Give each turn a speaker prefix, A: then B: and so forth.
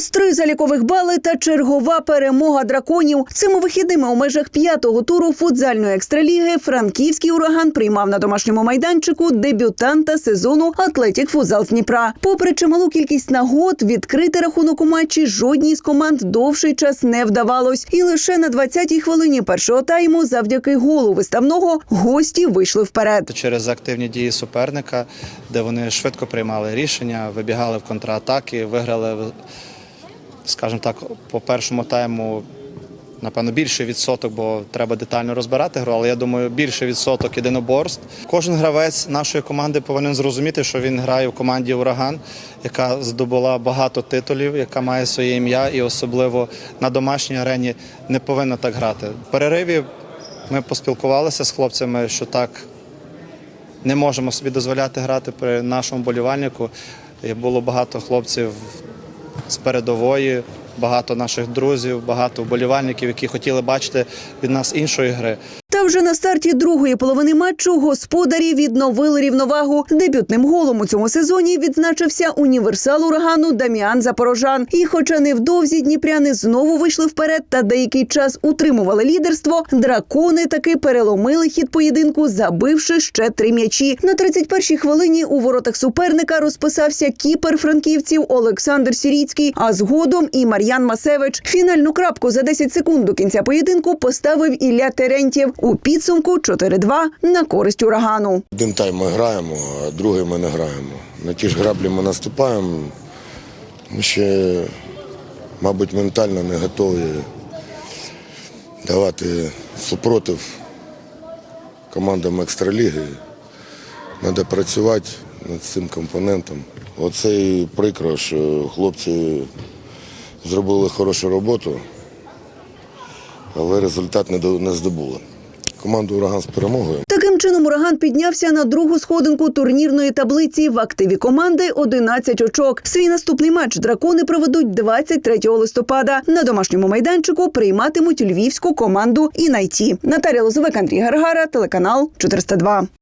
A: Плюс три залікових бали та чергова перемога драконів. Цими вихідними у межах п'ятого туру футзальної екстраліги франківський ураган приймав на домашньому майданчику дебютанта сезону Атлетік Футзал Дніпра. Попри чималу кількість нагод, відкрити рахунок у матчі жодній з команд довший час не вдавалось. І лише на 20-й хвилині першого тайму, завдяки голу виставного, гості вийшли вперед.
B: через активні дії суперника, де вони швидко приймали рішення, вибігали в контратаки, виграли, скажімо так, по першому тайму. Напевно, більший відсоток, бо треба детально розбирати гру, але я думаю, більший відсоток єдиноборств. Кожен гравець нашої команди повинен зрозуміти, що він грає в команді Ураган, яка здобула багато титулів, яка має своє ім'я, і особливо на домашній арені не повинна так грати. В перериві ми поспілкувалися з хлопцями, що так не можемо собі дозволяти грати при нашому болівальнику. Було багато хлопців з передової, багато наших друзів, багато вболівальників, які хотіли бачити від нас іншої гри.
A: Вже на старті другої половини матчу господарі відновили рівновагу. Дебютним голом у цьому сезоні відзначився універсал урагану Даміан Запорожан. І, хоча невдовзі дніпряни знову вийшли вперед та деякий час утримували лідерство, дракони таки переломили хід поєдинку, забивши ще три м'ячі. На 31-й хвилині у воротах суперника розписався кіпер франківців Олександр Сіріцький, а згодом і Мар'ян Масевич. Фінальну крапку за 10 секунд до кінця поєдинку поставив Ілля Терентєв. У підсумку 4-2 на користь урагану.
C: Один тайм ми граємо, а другий ми не граємо. На ті ж граблі ми наступаємо. Ми ще, мабуть, ментально не готові давати супротив командам екстраліги. Треба працювати над цим компонентом. Оце і прикро, що хлопці зробили хорошу роботу, але результат не здобули. Команду ураган з перемогою.
A: Таким чином, ураган піднявся на другу сходинку турнірної таблиці. В активі команди 11 очок. Свій наступний матч дракони проведуть 23 листопада. На домашньому майданчику прийматимуть львівську команду «Інайті». Наталія Лозовик, Андрій Гаргара, телеканал 402.